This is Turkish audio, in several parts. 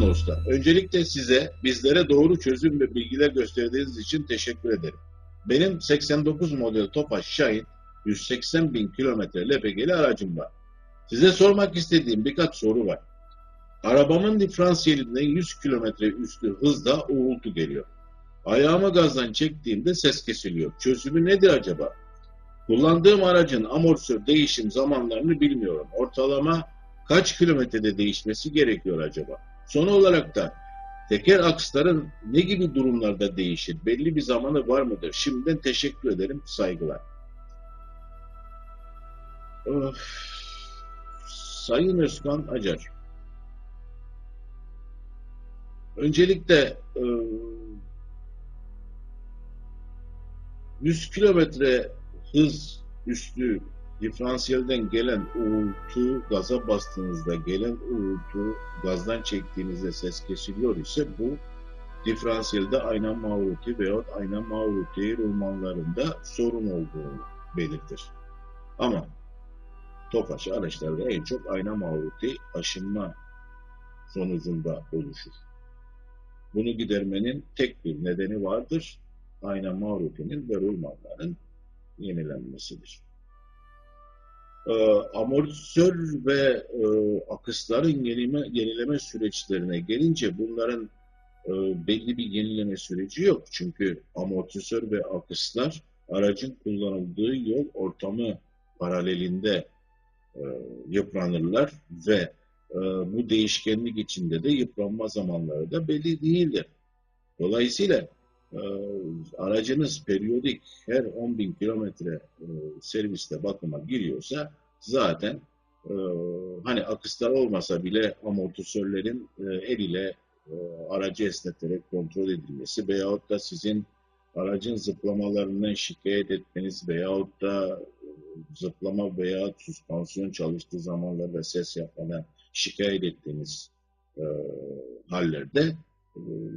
Usta, öncelikle size bizlere doğru çözüm ve bilgiler gösterdiğiniz için teşekkür ederim. Benim 89 model Tofaş Şahin 180 bin kilometre LPG'li aracım var. Size sormak istediğim birkaç soru var. Arabamın diferansiyelinden 100 kilometre üstü hızda uğultu geliyor. Ayağımı gazdan çektiğimde ses kesiliyor. Çözümü nedir acaba? Kullandığım aracın amortisör değişim zamanlarını bilmiyorum. Ortalama kaç kilometrede değişmesi gerekiyor acaba? Son olarak da teker aksların ne gibi durumlarda değişir? Belli bir zamanı var mıdır? Şimdiden teşekkür ederim. Saygılar. Öf. Sayın Özkan Acar. Öncelikle e, 100 kilometre hız üstü diferansiyelden gelen uğultu, gaza bastığınızda gelen uğultu, gazdan çektiğinizde ses kesiliyor ise bu diferansiyelde ayna mağruti veyahut ayna mağruti rulmanlarında sorun olduğunu belirtir. Ama Tofaş araçlarda en çok ayna mağruti aşınma sonucunda oluşur. Bunu gidermenin tek bir nedeni vardır. Ayna mavrutinin ve rulmanların yenilenmesidir. Ee, amortisör ve e, akısların yenileme, yenileme süreçlerine gelince bunların e, belli bir yenileme süreci yok. Çünkü amortisör ve akıslar aracın kullanıldığı yol ortamı paralelinde e, yıpranırlar ve e, bu değişkenlik içinde de yıpranma zamanları da belli değildir. Dolayısıyla e, aracınız periyodik her 10.000 kilometre e, serviste bakıma giriyorsa zaten e, hani akıslar olmasa bile amortisörlerin e, el ile aracı esneterek kontrol edilmesi veyahut da sizin aracın zıplamalarından şikayet etmeniz veyahut da zıplama veya süspansiyon çalıştığı zamanlarda ses yapmadan şikayet ettiğiniz e, hallerde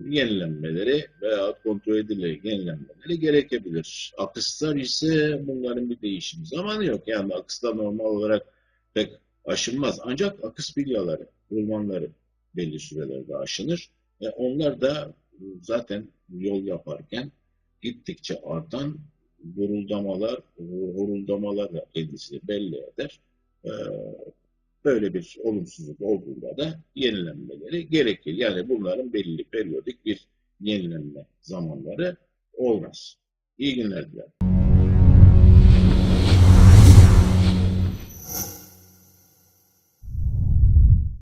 yenilenmeleri veya kontrol edilerek yenilenmeleri gerekebilir. Akıslar ise bunların bir değişim zamanı yok. Yani akıslar normal olarak pek aşınmaz. Ancak akıs bilyaları, rulmanları belli sürelerde aşınır. ve onlar da e, zaten yol yaparken gittikçe artan guruldamalar, horuldamalar da kendisini belli eder. Ee, böyle bir olumsuzluk olduğunda da yenilenmeleri gerekir. Yani bunların belli periyodik bir yenilenme zamanları olmaz. İyi günler dilerim.